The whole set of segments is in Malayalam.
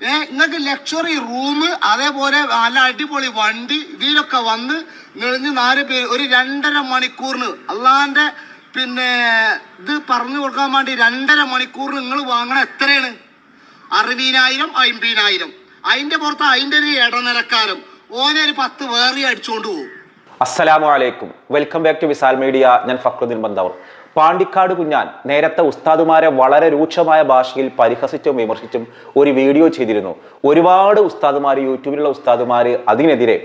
ഏ നിങ്ങൾക്ക് ലക്ഷറി റൂം അതേപോലെ നല്ല അടിപൊളി വണ്ടി ഇതിലൊക്കെ വന്ന് നെളിഞ്ഞ് നാല് പേര് ഒരു രണ്ടര മണിക്കൂറിന് അള്ളാന്റെ പിന്നെ ഇത് പറഞ്ഞു കൊടുക്കാൻ വേണ്ടി രണ്ടര മണിക്കൂറിന് നിങ്ങൾ വാങ്ങണ എത്രയാണ്? അറുപതിനായിരം അമ്പതിനായിരം അതിന്റെ പുറത്ത് അതിന്റെ ഒരു ഇടനിലക്കാരും. ഓനെ ഒരു പത്ത് വേറെ അടിച്ചുകൊണ്ട് പോകും അസ്സലാമു അലൈക്കും welcome back to Visal media. ഞാൻ ഫക്രുദ്ദീൻ ബന്ദവർ. പാണ്ടിക്കാട് കുഞ്ഞാൻ നേരത്തെ ഉസ്താദുമാരെ വളരെ രൂക്ഷമായ ഭാഷയിൽ പരിഹസിച്ചും വിമർശിച്ചും ഒരു വീഡിയോ ചെയ്തിരുന്നു. ഒരുപാട് ഉസ്താദുമാർ യൂട്യൂബിലുള്ള ഉസ്താദുമാർ അതിനെതിരെ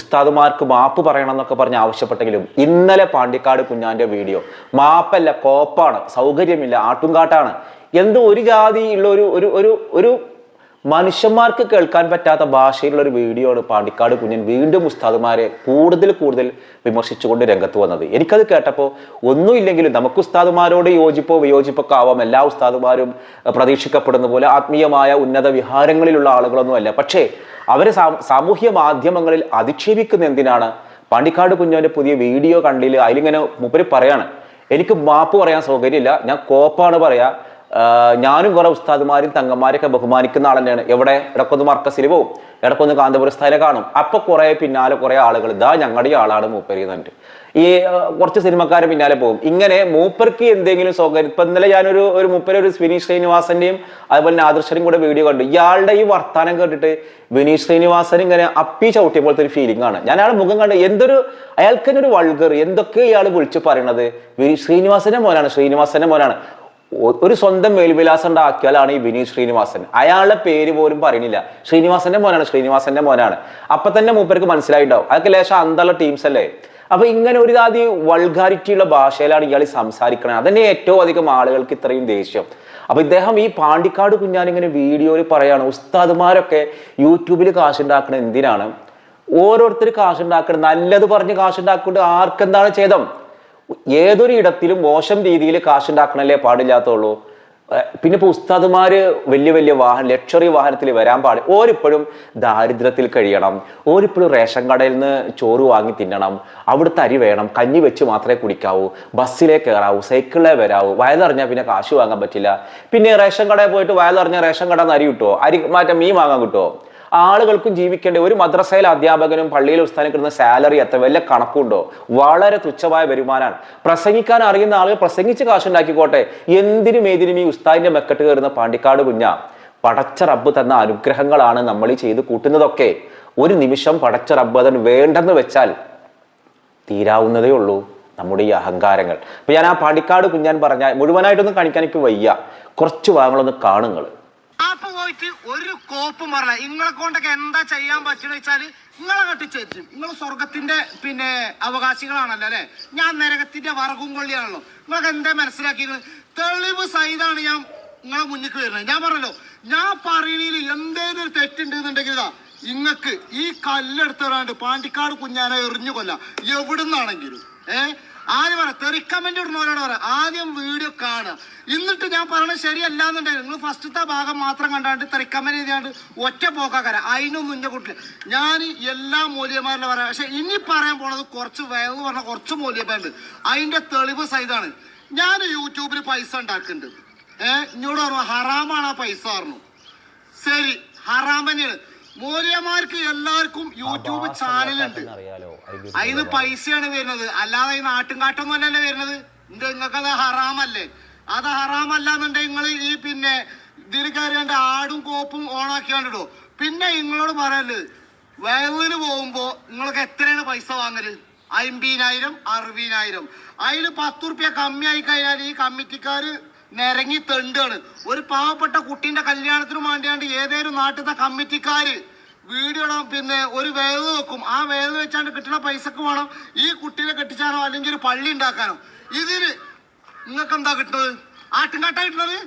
ഉസ്താദുമാർക്ക് മാപ്പ് പറയണം എന്നൊക്കെ പറഞ്ഞ് ആവശ്യപ്പെട്ടെങ്കിലും ഇന്നലെ പാണ്ടിക്കാട് കുഞ്ഞാന്റെ വീഡിയോ മാപ്പല്ല കോപ്പാണ് സൗകര്യമില്ല ആട്ടുംകാട്ടാണ്. എന്തോ ഒരു ജാതിയുള്ള ഒരു ഒരു ഒരു മനുഷ്യന്മാർക്ക് കേൾക്കാൻ പറ്റാത്ത ഭാഷയിലുള്ള ഒരു വീഡിയോ ആണ് പാണ്ടിക്കാട് കുഞ്ഞൻ വീണ്ടും ഉസ്താദുമാരെ കൂടുതൽ കൂടുതൽ വിമർശിച്ചുകൊണ്ട് രംഗത്ത് വന്നത്. എനിക്കത് കേട്ടപ്പോൾ ഒന്നുമില്ലെങ്കിലും നമുക്ക് ഉസ്താദുമാരോട് യോജിപ്പോ വിയോജിപ്പൊക്കെ ആവാം. എല്ലാ ഉസ്താദുമാരും പ്രതീക്ഷിക്കപ്പെടുന്ന പോലെ ആത്മീയമായ ഉന്നത വിഹാരങ്ങളിലുള്ള ആളുകളൊന്നുമല്ല പക്ഷേ അവരെ സാമൂഹ്യ മാധ്യമങ്ങളിൽ അധിക്ഷേപിക്കുന്ന എന്തിനാണ്? പാണ്ടിക്കാട് കുഞ്ഞവന്റെ പുതിയ വീഡിയോ കണ്ടില്ല? അതിലിങ്ങനെ മുപ്പര് പറയാണ്. എനിക്ക് മാപ്പ് പറയാൻ സൗകര്യമില്ല. ഞാൻ കോപ്പാണ് പറയാ. ഞാനും കുറെ ഉസ്താദുമാരും തങ്ങന്മാരൊക്കെ ബഹുമാനിക്കുന്ന ആൾ തന്നെയാണ് എവിടെ? ഇടക്കൊന്ന് മർക്കസിൽ പോവും. ഇടക്കൊന്ന് കാന്തപുരസ്ഥാനെ കാണും. അപ്പൊ കുറെ പിന്നാലെ കുറെ ആളുകൾ ഇതാ ഞങ്ങളുടെ ആളാണ് മൂപ്പരി എന്നിട്ട് ഈ കുറച്ച് സിനിമക്കാരെ പിന്നാലെ പോകും ഇങ്ങനെ മൂപ്പർക്ക് എന്തെങ്കിലും സൗകര്യം ഇപ്പൊ ഇന്നലെ ഞാനൊരു ഒരു മൂപ്പര് ഒരു വിനീത് ശ്രീനിവാസന്റെയും അതുപോലെ ആദർശനും കൂടെ വീഡിയോ കണ്ടു. ഇയാളുടെ ഈ വർത്താനം കേട്ടിട്ട് വിനീത് ശ്രീനിവാസൻ ഇങ്ങനെ അപ്പി ചവിട്ടിയ പോലത്തെ ഒരു ഫീലിംഗ് ആണ്. ഞാൻ അയാളുടെ മുഖം കണ്ട് എന്തൊരു അയാൾക്ക് തന്നെ ഒരു വൾഗർ എന്തൊക്കെ ഇയാൾ വിളിച്ചു പറയണത്? വിനീത് ശ്രീനിവാസന്റെ മോനാണ് ശ്രീനിവാസന്റെ മോനാണ്. ഒരു സ്വന്തം മേൽവിലാസം ഉണ്ടാക്കിയാലാണ് ഈ വിനീത് ശ്രീനിവാസൻ. അയാളുടെ പേര് പോലും പറയുന്നില്ല. ശ്രീനിവാസന്റെ മോനാണ് ശ്രീനിവാസന്റെ മോനാണ്. അപ്പൊ തന്നെ മൂപ്പർക്ക് മനസ്സിലായിണ്ടാവും അതൊക്കെ ലേശം അന്തള്ള ടീംസ് അല്ലേ? അപ്പൊ ഇങ്ങനെ ഒരു ജാതി വൾഗാരിറ്റി ഉള്ള ഭാഷയിലാണ് ഇയാൾ സംസാരിക്കണത്. അതന്നെ ഏറ്റവും അധികം ആളുകൾക്ക് ഇത്രയും ദേഷ്യം. അപ്പൊ ഇദ്ദേഹം ഈ പാണ്ടിക്കാട് കുഞ്ഞാൻ ഇങ്ങനെ വീഡിയോയിൽ പറയാണ് ഉസ്താദുമാരൊക്കെ യൂട്യൂബിൽ കാശുണ്ടാക്കണത് എന്തിനാണ്? ഓരോരുത്തർ കാശുണ്ടാക്കണം നല്ലത് പറഞ്ഞ് കാശുണ്ടാക്കൊണ്ട് ആർക്കെന്താണ് ഛേദം? ഏതൊരു ഇടത്തിലും മോശം രീതിയിൽ കാശുണ്ടാക്കണല്ലേ പാടില്ലാത്തുള്ളൂ പിന്നെ ഇപ്പൊ ഉസ്താദുമാര് വലിയ വലിയ വാഹനം ലക്ഷറി വാഹനത്തിൽ വരാൻ പാടില്ല ഓരിപ്പോഴും ദാരിദ്ര്യത്തിൽ കഴിയണം ഓരിപ്പോഴും റേഷൻ കടയിൽ നിന്ന് ചോറ് വാങ്ങി തിന്നണം അവിടുത്തെ അരി വേണം കഞ്ഞി വെച്ച് മാത്രമേ കുടിക്കാവൂ ബസ്സിലേ കയറാവൂ സൈക്കിളിലേ വരാവൂ വയലറിഞ്ഞാൽ പിന്നെ കാശ് വാങ്ങാൻ പറ്റില്ല. പിന്നെ റേഷൻ കടയിൽ പോയിട്ട് വയലറിഞ്ഞാൽ റേഷൻ കടയിൽ നിന്ന് അരി കിട്ടുമോ അരി മാറ്റം മീൻ വാങ്ങാൻ കിട്ടുമോ ആളുകൾക്കും ജീവിക്കേണ്ട ഒരു മദ്രസയിലെ അധ്യാപകനും പള്ളിയിലെ ഉസ്ഥാനം കിട്ടുന്ന സാലറി എത്ര? വലിയ കണക്കുണ്ടോ? വളരെ തുച്ഛമായ വരുമാനമാണ്. പ്രസംഗിക്കാൻ അറിയുന്ന ആളുകൾ പ്രസംഗിച്ച് കാശുണ്ടാക്കിക്കോട്ടെ. എന്തിനും ഏതിനും ഈ ഉസ്താദിന്റെ മെക്കെട്ട് കയറുന്ന പാണ്ടിക്കാട് കുഞ്ഞ. പടച്ച റബ്ബ് തന്ന അനുഗ്രഹങ്ങളാണ് നമ്മൾ ഈ ചെയ്ത് കൂട്ടുന്നതൊക്കെ. ഒരു നിമിഷം പടച്ച റബ്ബ് അതിന് വേണ്ടെന്ന് വെച്ചാൽ തീരാവുന്നതേ ഉള്ളൂ നമ്മുടെ ഈ അഹങ്കാരങ്ങൾ. അപ്പൊ ഞാൻ ആ പാണ്ടിക്കാട് കുഞ്ഞാൻ പറഞ്ഞ മുഴുവനായിട്ടൊന്നും കാണിക്കാൻ എനിക്ക് വയ്യ. കുറച്ച് ഭാഗങ്ങളൊന്ന് പോയിട്ട് ഒരു കോപ്പും പറഞ്ഞ നിങ്ങളെ കൊണ്ടൊക്കെ എന്താ ചെയ്യാൻ പറ്റുന്ന വെച്ചാൽ നിങ്ങളെ കെട്ടിച്ചേച്ചും നിങ്ങൾ സ്വർഗത്തിന്റെ പിന്നെ അവകാശികളാണല്ലോ അല്ലെ? ഞാൻ നരകത്തിന്റെ വറകും കൊള്ളിയാണല്ലോ. നിങ്ങളൊക്കെ എന്താ മനസ്സിലാക്കിയത്? തെളിവ് സഹിതാണ് ഞാൻ നിങ്ങളെ മുന്നിൽ വരുന്നത്. ഞാൻ പറഞ്ഞല്ലോ ഞാൻ പറയണതിൽ എന്തേലും ഒരു തെറ്റുണ്ടെന്നുണ്ടെങ്കിൽ ഇതാ ഇങ്ങക്ക് ഈ കല്ലെടുത്തവരാണ്ട് പാണ്ടിക്കാട് കുഞ്ഞാനെ എറിഞ്ഞു കൊല്ല. എവിടുന്നാണെങ്കിലും ഏ? ആദ്യം പറ തെറിക്കമന്റ് ഇടുന്നവരോട് പറ. ആദ്യം വീഡിയോ കാണുക. എന്നിട്ട് ഞാൻ പറയണത് ശരിയല്ല എന്നുണ്ടെങ്കിൽ നിങ്ങൾ ഫസ്റ്റത്തെ ഭാഗം മാത്രം കണ്ടാണ്ട് തെറിക്കമന്റ് ചെയ്താണ്ട് ഒറ്റ പോക്കാക്കര അതിനൊന്നും മുന്നേ കൂട്ടില്ല ഞാൻ എല്ലാ മൂല്യമാരിലും പറയാം. പക്ഷെ ഇനി പറയാൻ പോണത് കുറച്ച് വേഗം പറഞ്ഞ കുറച്ച് മൂല്യമാരുണ്ട് അതിന്റെ തെളിവ് സൈതാണ് ഞാൻ യൂട്യൂബിൽ പൈസ ഉണ്ടാക്കുന്നുണ്ട്. ഏഹ് ഇങ്ങോട്ട് പറഞ്ഞു ഹറാമാണ് ആ പൈസ പറഞ്ഞു. ശരി ഹറാം മൂല്യന്മാർക്ക് എല്ലാവർക്കും യൂട്യൂബ് ചാനലുണ്ട്. അതിന് പൈസയാണ് വരുന്നത്. അല്ലാതെ ഈ നാട്ടും കാട്ടൊന്നും അല്ലല്ലേ വരുന്നത്? നിങ്ങൾക്ക് അത് ഹറാമല്ലേ? അത് ഹറാമല്ല എന്നുണ്ടെങ്കിൽ നിങ്ങൾ ഈ പിന്നെ ഇതിൽ കയറിയാണ്ട് ആടും കോപ്പും ഓണാക്കിയാണ്ടിടോ. പിന്നെ നിങ്ങളോട് പറയൽ വയലിന് പോകുമ്പോ നിങ്ങൾക്ക് എത്രയാണ് പൈസ വാങ്ങൽ? അമ്പതിനായിരം അറുപതിനായിരം. അതിൽ പത്ത് റുപ്യ കമ്മിയായി കഴിഞ്ഞാൽ ഈ കമ്മിറ്റിക്കാര് നിരങ്ങി തെണ്ടാണ് ഒരു പാവപ്പെട്ട കുട്ടീന്റെ കല്യാണത്തിന് വേണ്ടിയാണ്ട് ഏതേലും നാട്ടിലത്തെ കമ്മിറ്റിക്കാര് വീഡിയോ പിന്നെ ഒരു വേവ് വെക്കും. ആ വേവ് വെച്ചാണ്ട് കിട്ടുന്ന പൈസക്ക് വേണം ഈ കുട്ടീനെ കെട്ടിച്ചാനോ അല്ലെങ്കിൽ ഒരു പള്ളി ഉണ്ടാക്കാനോ. ഇതിന് നിങ്ങൾക്ക് എന്താ കിട്ടുന്നത്? ആട്ടിൻകാട്ട കിട്ടുന്നത്?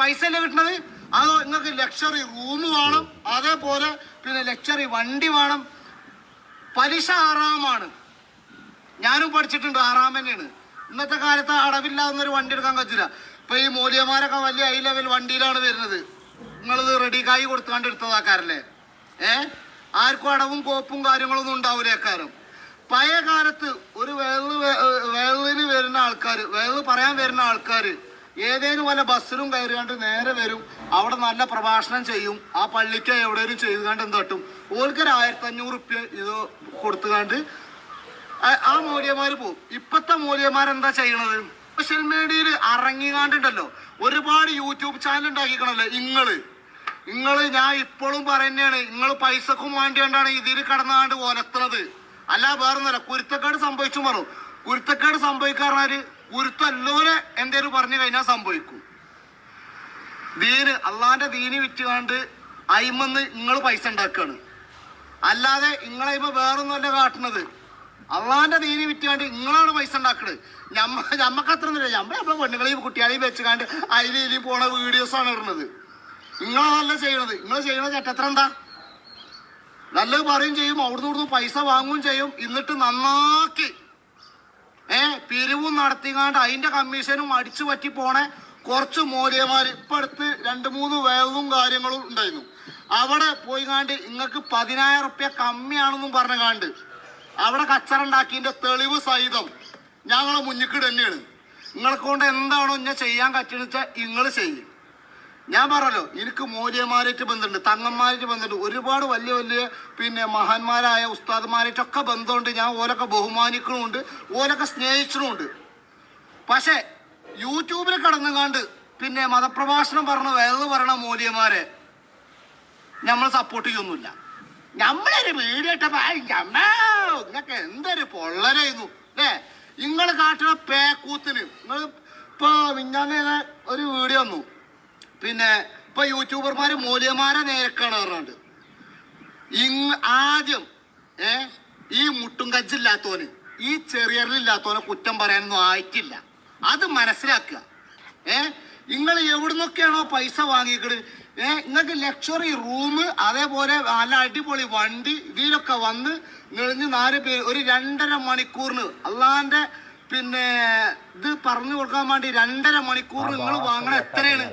പൈസ അല്ലേ കിട്ടുന്നത്? അതോ നിങ്ങൾക്ക് ലക്ഷറി റൂം വേണം അതേപോലെ പിന്നെ ലക്ഷറി വണ്ടി വേണം. പലിശ ആറാമാണ്. ഞാനും പഠിച്ചിട്ടുണ്ട് ഹറാം തന്നെയാണ്. ഇന്നത്തെ കാലത്ത് അടവില്ലാതെ ഒരു വണ്ടി എടുക്കാൻ പറ്റില്ല ഇപ്പൊ ഈ മൂല്യമാരൊക്കെ വലിയ ഹൈ ലെവൽ വണ്ടിയിലാണ് വരുന്നത്. നിങ്ങളിത് റെഡി കായി കൊടുത്തുകൊണ്ട് എടുത്തതാക്കാരല്ലേ? ഏ? ആർക്കും അടവും കോപ്പും കാര്യങ്ങളൊന്നും ഉണ്ടാവില്ലേക്കാരും പഴയ കാലത്ത് ഒരു വേൾ വേളിന് വരുന്ന ആൾക്കാർ വേൾ പറയാൻ വരുന്ന ആൾക്കാർ ഏതേലും വല്ല ബസ്സിലും കയറിയാണ്ട് നേരെ വരും അവിടെ നല്ല പ്രഭാഷണം ചെയ്യും ആ പള്ളിക്ക് എവിടെയും ചെയ്തുകൊണ്ട് എന്ത് തട്ടും ഒരു ആയിരത്തി അഞ്ഞൂറ് റുപ്യ ഇത് കൊടുത്തുകൊണ്ട് ആ- മൂല്യന്മാര് പോകും ഇപ്പത്തെ മൂല്യമാരെന്താ ചെയ്യണത്? സോഷ്യൽ മീഡിയയിൽ ഇറങ്ങിക്കാണ്ടുണ്ടല്ലോ ഒരുപാട് യൂട്യൂബ് ചാനൽ ഉണ്ടാക്കിക്കണല്ലോ ഇങ്ങൾ. ഇങ്ങൾ ഞാൻ ഇപ്പോഴും പറയുന്നതാണ് നിങ്ങൾ പൈസക്കും വേണ്ടിയാണ് ഇതിൽ കടന്നാണ്ട് ഓലത്തണത് അല്ല വേറൊന്നുമല്ല കുരുത്തക്കേട് സംഭവിച്ചു പറഞ്ഞു. കുരുത്തക്കേട് സംഭവിക്കാറാൽ കുരുത്തല്ലോരെ എന്തേലും പറഞ്ഞു കഴിഞ്ഞാൽ സംഭവിക്കും. ദീന് അള്ളാന്റെ ദീന് വിറ്റുകാണ്ട് അയിമെന്ന് നിങ്ങൾ പൈസ ഉണ്ടാക്കുകയാണ് അല്ലാതെ നിങ്ങളെ വേറൊന്നുമല്ല കാട്ടുന്നത് അള്ളാന്റെ ദീനി വിറ്റുകൊണ്ട് നിങ്ങളാണ് പൈസ ഉണ്ടാക്കുന്നത് ഞമ്മ ഞമ്മക്ക് അത്ര ഒന്നുമില്ല. ഞമ്മ നമ്മളെ പെണ്ണുങ്ങളെയും കുട്ടികളെയും വെച്ചുകാണ്ട് അതിൽ ഇതിൽ പോണ വീഡിയോസാണ് ഇടുന്നത്. നിങ്ങളതല്ല ചെയ്യണത്? നിങ്ങൾ ചെയ്യണ ചട്ടത്ര എന്താ? നല്ലത് പറയും ചെയ്യും അവിടുന്ന് ഇവിടുന്ന് പൈസ വാങ്ങുകയും ചെയ്യും എന്നിട്ട് നന്നാക്കി. ഏ പിരിവും നടത്തിക്കാണ്ട് അതിന്റെ കമ്മീഷനും അടിച്ചു പറ്റി പോണ കുറച്ച് മൂല്യമാർ ഇപ്പൊ അടുത്ത് രണ്ട് മൂന്ന് വേവും കാര്യങ്ങളും ഉണ്ടായിരുന്നു. അവിടെ പോയി കാണ്ട് നിങ്ങൾക്ക് പതിനായിരം റുപ്യ കമ്മിയാണെന്നും പറഞ്ഞു കാണ്ട് അവിടെ കച്ചറ ഉണ്ടാക്കിന്റെ തെളിവ് സഹിതം ഞങ്ങളെ മുന്നിക്ക് തന്നെയാണ്. നിങ്ങളെ കൊണ്ട് എന്താണോ ഞാൻ ചെയ്യാൻ പറ്റുന്ന വെച്ചാൽ നിങ്ങൾ ചെയ്യും. ഞാൻ പറഞ്ഞല്ലോ എനിക്ക് മൂല്യന്മാരായിട്ട് ബന്ധമുണ്ട് തങ്ങന്മാരായിട്ട് ബന്ധമുണ്ട് ഒരുപാട് വലിയ വലിയ പിന്നെ മഹാന്മാരായ ഉസ്താദ്മാരായിട്ടൊക്കെ ബന്ധമുണ്ട്. ഞാൻ ഓരൊക്കെ ബഹുമാനിക്കണമുണ്ട് ഓരൊക്കെ സ്നേഹിച്ചണമുണ്ട് പക്ഷേ യൂട്യൂബിൽ കടന്നുകാണ്ട് പിന്നെ മതപ്രഭാഷണം പറഞ്ഞ വേറെ പറയണ മൂല്യന്മാരെ നമ്മൾ സപ്പോർട്ട് ചെയ്യൊന്നുമില്ല. നമ്മളൊരു വീട് കേട്ടപ്പോ നിങ്ങക്ക് എന്തൊരു പൊള്ളരായിരുന്നു അല്ലേ നിങ്ങൾ കാട്ടുന്ന പേക്കൂത്തിന് നിങ്ങൾ ഇപ്പൊ മിഞ്ഞാന്ന് ഒരു വീഡിയോ വന്നു. പിന്നെ ഇപ്പൊ യൂട്യൂബർമാര് മൂല്യമാരെ നേരക്കാണ് പറഞ്ഞുണ്ട് ഇങ് ആദ്യം ഏ ഈ മുട്ടും കജ്ജില്ലാത്തവന് ഈ ചെറിയറിലില്ലാത്തവനെ കുറ്റം പറയാനൊന്നും ആയിട്ടില്ല. അത് മനസ്സിലാക്കുക. ഏ നിങ്ങൾ എവിടുന്നൊക്കെയാണോ പൈസ വാങ്ങിക്കണ് ഏ നിങ്ങൾക്ക് ലക്ഷറി റൂം അതേപോലെ നല്ല അടിപൊളി വണ്ടി ഇതിലൊക്കെ വന്ന് നിളിഞ്ഞ് നാല് പേര് ഒരു രണ്ടര മണിക്കൂറിന് അള്ളാന്റെ പിന്നെ ഇത് പറഞ്ഞു കൊടുക്കാൻ വേണ്ടി രണ്ടര മണിക്കൂറിന് നിങ്ങൾ വാങ്ങണ എത്രയാണ്?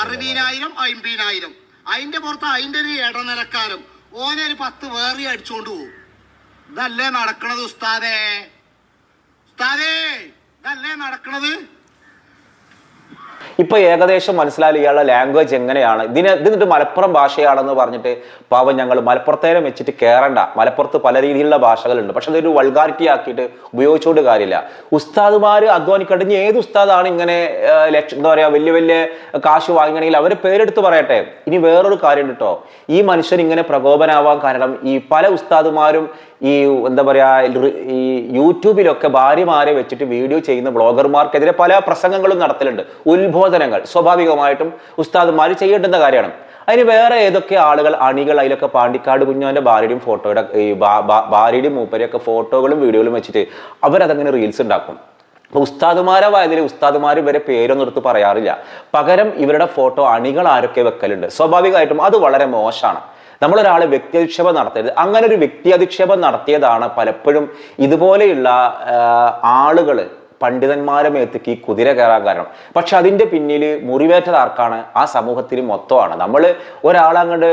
അറുപതിനായിരം അമ്പതിനായിരം. അതിന്റെ പുറത്ത് അതിന്റെ ഒരു ഇടനിലക്കാരും ഓനെ ഒരു പത്ത് വേറെ അടിച്ചോണ്ട് പോകും ഇതല്ലേ നടക്കണത് ഉസ്താദേ? ഉസ്താദേ ഇതല്ലേ നടക്കണത്? ഇപ്പൊ ഏകദേശം മനസ്സിലായാലും ഇയാളുടെ ലാംഗ്വേജ് എങ്ങനെയാണ്? ഇതിന് ഇതിന്നിട്ട് മലപ്പുറം ഭാഷയാണെന്ന് പറഞ്ഞിട്ട് പാവം ഞങ്ങൾ മലപ്പുറത്തേനെ വെച്ചിട്ട് കയറണ്ട മലപ്പുറത്ത് പല രീതിയിലുള്ള ഭാഷകളുണ്ട്. പക്ഷെ അതൊരു വൾഗാരിറ്റി ആക്കിയിട്ട് ഉപയോഗിച്ചുകൊണ്ട് കാര്യമില്ല. ഉസ്താദുമാർ അധ്വാനിക്കട്ടെ ഏത് ഉസ്താദാണ് ഇങ്ങനെ എന്താ പറയാ വലിയ വലിയ കാശ് വാങ്ങണമെങ്കിൽ അവരെ പേരെടുത്ത് പറയട്ടെ. ഇനി വേറൊരു കാര്യം കേട്ടോ ഈ മനുഷ്യൻ ഇങ്ങനെ പ്രകോപനാവാൻ കാരണം ഈ പല ഉസ്താദുമാരും ഈ എന്താ പറയാ ഈ യൂട്യൂബിലൊക്കെ ഭാര്യമാരെ വെച്ചിട്ട് വീഡിയോ ചെയ്യുന്ന ബ്ലോഗർമാർക്കെതിരെ പല പ്രസംഗങ്ങളും നടത്തലുണ്ട്. ഉത്ബോധനങ്ങൾ സ്വാഭാവികമായിട്ടും ഉസ്താദുമാർ ചെയ്യേണ്ടുന്ന കാര്യമാണ്. അതിന് വേറെ ഏതൊക്കെ ആളുകൾ അണികൾ അതിലൊക്കെ പാണ്ടിക്കാട് കുഞ്ഞാന്റെ ഭാര്യയുടെയും ഫോട്ടോയുടെ ഈ ഭാര്യയുടെയും മൂപ്പരെയൊക്കെ ഫോട്ടോകളും വീഡിയോകളും വെച്ചിട്ട് അവരതങ്ങനെ റീൽസ് ഉണ്ടാക്കും. അപ്പൊ ഉസ്താദുമാരെ വായതിൽ ഉസ്താദുമാർ ഇവരെ പേരൊന്നും എടുത്ത് പറയാറില്ല. പകരം ഇവരുടെ ഫോട്ടോ അണികൾ ആരൊക്കെ വെക്കലുണ്ട്? സ്വാഭാവികമായിട്ടും അത് വളരെ മോശമാണ്. നമ്മളൊരാളെ വ്യക്തി അധിക്ഷേപം നടത്തരുത്. അങ്ങനെ ഒരു വ്യക്തി അധിക്ഷേപം നടത്തിയതാണ് പലപ്പോഴും ഇതുപോലെയുള്ള ആളുകൾ പണ്ഡിതന്മാരെ മേത്തേക്ക് ഈ കുതിര കയറാൻ കാരണം. പക്ഷെ അതിന്റെ പിന്നിൽ മുറിവേറ്റത് ആർക്കാണ്? ആ സമൂഹത്തിന് മൊത്തമാണ്. നമ്മൾ ഒരാളെ അങ്ങോട്ട്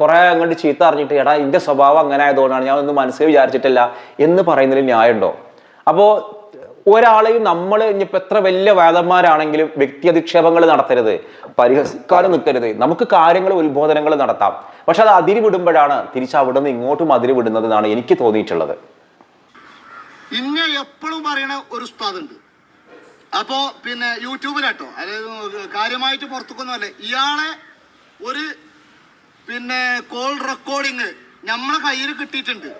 കുറെ അങ്ങോട്ട് ചീത്ത അറിഞ്ഞിട്ട് എടാ എന്റെ സ്വഭാവം അങ്ങനെ ആയതുകൊണ്ടാണ് ഞാൻ ഒന്നും മനസ്സിൽ വിചാരിച്ചിട്ടില്ല എന്ന് പറയുന്നതിൽ ന്യായമുണ്ടോ? അപ്പോ ഒരാളെയും നമ്മൾ ഇനിയിപ്പോ എത്ര വലിയ വേദന്മാരാണെങ്കിലും വ്യക്തി അധിക്ഷേപങ്ങൾ നടത്തരുത്. പരിഹസിക്കാനും നിൽക്കരുത്. നമുക്ക് കാര്യങ്ങൾ ഉത്ബോധനങ്ങൾ നടത്താം. പക്ഷെ അത് അതിരി വിടുമ്പോഴാണ് തിരിച്ച് അവിടെ നിന്ന് ഇങ്ങോട്ടും അതിരി വിടുന്നത് എന്നാണ് എനിക്ക് തോന്നിയിട്ടുള്ളത്. ഇന്നെ എപ്പോഴും പറയണ ഒരു ഉസ്താദുണ്ട്. അപ്പോ പിന്നെ യൂട്യൂബിലാട്ടോ അതായത് കാര്യമായിട്ട് പുറത്തുക്കൊന്നുമല്ല. ഇയാളെ ഒരു പിന്നെ കോൾ റെക്കോർഡിങ് നമ്മളെ കയ്യിൽ കിട്ടിയിട്ടുണ്ട്.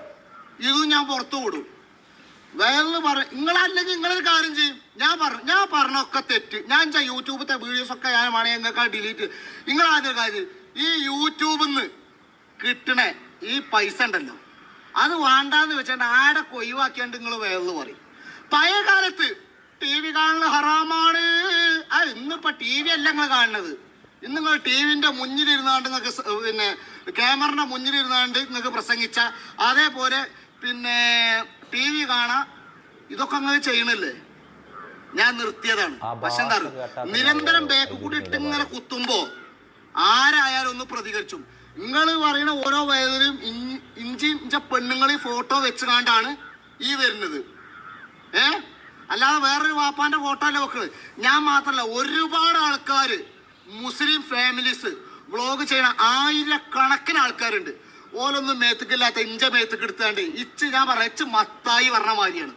ഇതും ഞാൻ പുറത്തു വിടും വേറെ പറ നിങ്ങളല്ലെങ്കിൽ നിങ്ങളൊരു കാര്യം ചെയ്യും. ഞാൻ പറഞ്ഞു ഞാൻ പറഞ്ഞൊക്കെ തെറ്റ്. ഞാൻ ചെയ്യാം യൂട്യൂബിലത്തെ വീഡിയോസ് ഒക്കെ ഞാൻ വേണമെങ്കിൽ നിങ്ങൾക്ക് ഡിലീറ്റ് നിങ്ങൾ ആദ്യം കാര്യം ഈ യൂട്യൂബിൽ നിന്ന് കിട്ടണേ ഈ പൈസ ഉണ്ടല്ലോ അത് വേണ്ടാന്ന് വെച്ചാൽ ആടെ കൊയ്വാക്കിയാണ്ട് നിങ്ങൾ വേറെ പറയും. പഴയ കാലത്ത് ടി വി കാണുന്നത് ഹറാമാണ്. ആ ഇന്നിപ്പോ ടി വി അല്ല നിങ്ങൾ കാണുന്നത് ഇന്ന് നിങ്ങൾ ടി വിന്റെ മുന്നിലിരുന്നാണ്ട് നിങ്ങൾക്ക് പിന്നെ ക്യാമറയുടെ മുന്നിലിരുന്നാണ്ട് നിങ്ങൾക്ക് പ്രസംഗിച്ച അതേപോലെ പിന്നെ ടി വി കാണാ ഇതൊക്കെ അങ്ങനെ ചെയ്യണല്ലേ? ഞാൻ നിർത്തിയതാണ്. പക്ഷെ എന്താ നിരന്തരം ബാക്ക് കൂടി ഇട്ട് ഇങ്ങനെ കുത്തുമ്പോ ആരായാലും ഒന്ന് പ്രതികരിച്ചു. നിങ്ങൾ പറയുന്ന ഓരോ വയതിലും ഇഞ്ചി ഇഞ്ച പെണ്ണുങ്ങളെ ഫോട്ടോ വെച്ച് കാണ്ടാണ് ഈ വരുന്നത്. ഏ? അല്ലാതെ വേറൊരു വാപ്പാന്റെ ഫോട്ടോ അല്ല വെക്കുന്നത് ഞാൻ മാത്രല്ല ഒരുപാട് ആൾക്കാർ മുസ്ലിം ഫാമിലീസ് വ്ളോഗ് ചെയ്യണ ആയിരക്കണക്കിന് ആൾക്കാരുണ്ട്. ഓലൊന്നും മേത്തക്കില്ലാത്ത ഇഞ്ച മേത്തക്ക് എടുത്താണ്ട് ഇച്ച് ഞാൻ പറയാം ഇച്ച് മത്തായി പറഞ്ഞ മാതിരിയാണ്.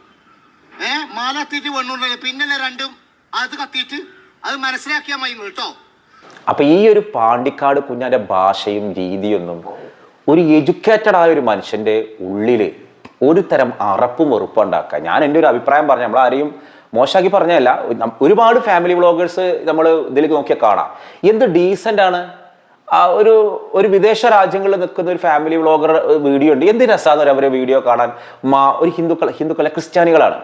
ഏ മാല എത്തിയിട്ട് വെണ്ണുണ്ടല്ലോ പിന്നല്ലേ രണ്ടും അത് കത്തിയിട്ട് അത് മനസ്സിലാക്കിയാൽ മതി കേട്ടോ അപ്പൊ ഈ ഒരു പാണ്ടിക്കാട് കുഞ്ഞാന്റെ ഭാഷയും രീതിയൊന്നും ഒരു എഡ്യൂക്കേറ്റഡ് ആയ ഒരു മനുഷ്യന്റെ ഉള്ളിൽ ഒരു തരം അറപ്പും ഉറപ്പുണ്ടാക്കുക ഞാൻ എന്റെ ഒരു അഭിപ്രായം പറഞ്ഞു നമ്മൾ ആരെയും മോശമാക്കി പറഞ്ഞല്ല ഒരുപാട് ഫാമിലി വ്ളോഗേഴ്സ് നമ്മൾ ഇതിലേക്ക് നോക്കിയാൽ കാണാം. എന്ത് ഡീസന്റ് ആണ്? ഒരു ഒരു വിദേശ രാജ്യങ്ങളിൽ നിൽക്കുന്ന ഒരു ഫാമിലി വ്ളോഗർ വീഡിയോ ഉണ്ട്. എന്ത് രസമാണ് അവരെ വീഡിയോ കാണാൻ. മാ ഒരു ഹിന്ദുക്കൾ ഹിന്ദുക്കളെ ക്രിസ്ത്യാനികളാണ്.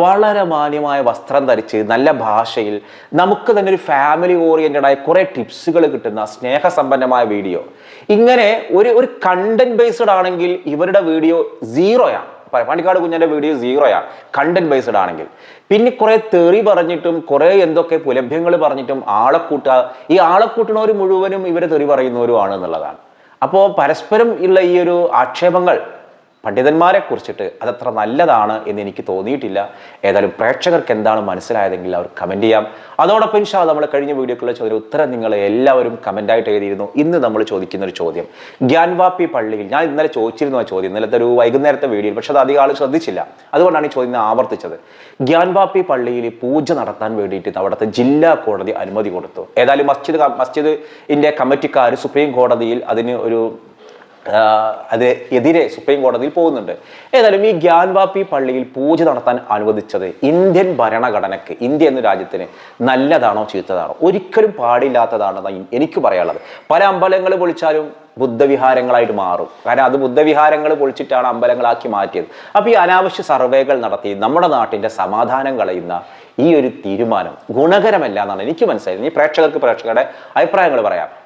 വളരെ മാന്യമായ വസ്ത്രം ധരിച്ച് നല്ല ഭാഷയിൽ നമുക്ക് തന്നെ ഒരു ഫാമിലി ഓറിയന്റഡ് ആയ കുറേ ടിപ്സുകൾ കിട്ടുന്ന സ്നേഹസമ്പന്നമായ വീഡിയോ ഇങ്ങനെ ഒരു ഒരു കണ്ടന്റ് ബേസ്ഡ് ആണെങ്കിൽ ഇവരുടെ വീഡിയോ സീറോയാണ് പാണ്ടിക്കാട് കുഞ്ഞിന്റെ വീഡിയോ സീറോയാണ് കണ്ടന്റ് ബേസ്ഡ് ആണെങ്കിൽ. പിന്നെ കുറേ തെറി പറഞ്ഞിട്ടും കുറേ എന്തൊക്കെ പുലഭ്യങ്ങൾ പറഞ്ഞിട്ടും ആളെ കൂട്ടുക ഈ ആളെ മുഴുവനും ഇവരെ തെറി പറയുന്നവരുമാണ് എന്നുള്ളതാണ്. അപ്പോൾ പരസ്പരം ഉള്ള ഈ ഒരു ആക്ഷേപങ്ങൾ പണ്ഡിതന്മാരെ കുറിച്ചിട്ട് അതത്ര നല്ലതാണ് എന്ന് എനിക്ക് തോന്നിയിട്ടില്ല. ഏതായാലും പ്രേക്ഷകർക്ക് എന്താണ് മനസ്സിലായതെങ്കിൽ അവർ കമന്റ് ചെയ്യാം. അതോടൊപ്പം ഇൻഷാ നമ്മൾ കഴിഞ്ഞ വീഡിയോക്കുള്ള ചോദ്യം ഉത്തരം നിങ്ങൾ എല്ലാവരും കമന്റായിട്ട് എഴുതിയിരുന്നു. ഇന്ന് നമ്മൾ ചോദിക്കുന്ന ഒരു ചോദ്യം. ഗ്യാൻവാപ്പി പള്ളിയിൽ ഞാൻ ഇന്നലെ ചോദിച്ചിരുന്നു ആ ചോദ്യം. ഇന്നലത്തെ ഒരു വൈകുന്നേരത്തെ വീഡിയോയിൽ പക്ഷെ അത് അധികം ആൾ ശ്രദ്ധിച്ചില്ല. അതുകൊണ്ടാണ് ഈ ചോദ്യം ആവർത്തിച്ചത്. ഗ്യാൻവാപ്പി പള്ളിയിൽ പൂജ നടത്താൻ വേണ്ടിയിട്ട് അവിടുത്തെ ജില്ലാ കോടതി അനുമതി കൊടുത്തു. ഏതായാലും മസ്ജിദ് മസ്ജിദ് ഇന്ത്യ കമ്മിറ്റിക്കാർ സുപ്രീം കോടതിയിൽ അതിന് ഒരു അത് എതിരെ സുപ്രീം കോടതിയിൽ പോകുന്നുണ്ട്. ഏതായാലും ഈ ഗ്യാൻവാപ്പി പള്ളിയിൽ പൂജ നടത്താൻ അനുവദിച്ചത് ഇന്ത്യൻ ഭരണഘടനയ്ക്ക് ഇന്ത്യ എന്ന രാജ്യത്തിന് നല്ലതാണോ ചീത്തതാണോ? ഒരിക്കലും പാടില്ലാത്തതാണെന്ന് എനിക്ക് പറയാനുള്ളത്. പല അമ്പലങ്ങൾ പൊളിച്ചാലും ബുദ്ധവിഹാരങ്ങളായിട്ട് മാറും. കാരണം അത് ബുദ്ധവിഹാരങ്ങൾ പൊളിച്ചിട്ടാണ് അമ്പലങ്ങളാക്കി മാറ്റിയത്. അപ്പോൾ ഈ അനാവശ്യ സർവേകൾ നടത്തി നമ്മുടെ നാട്ടിന്റെ സമാധാനം കളയുന്ന ഈ ഒരു തീരുമാനം ഗുണകരമല്ല എന്നാണ് എനിക്ക് മനസ്സിലായത്. ഈ പ്രേക്ഷകർക്ക് പ്രേക്ഷകരുടെ അഭിപ്രായങ്ങൾ പറയാം.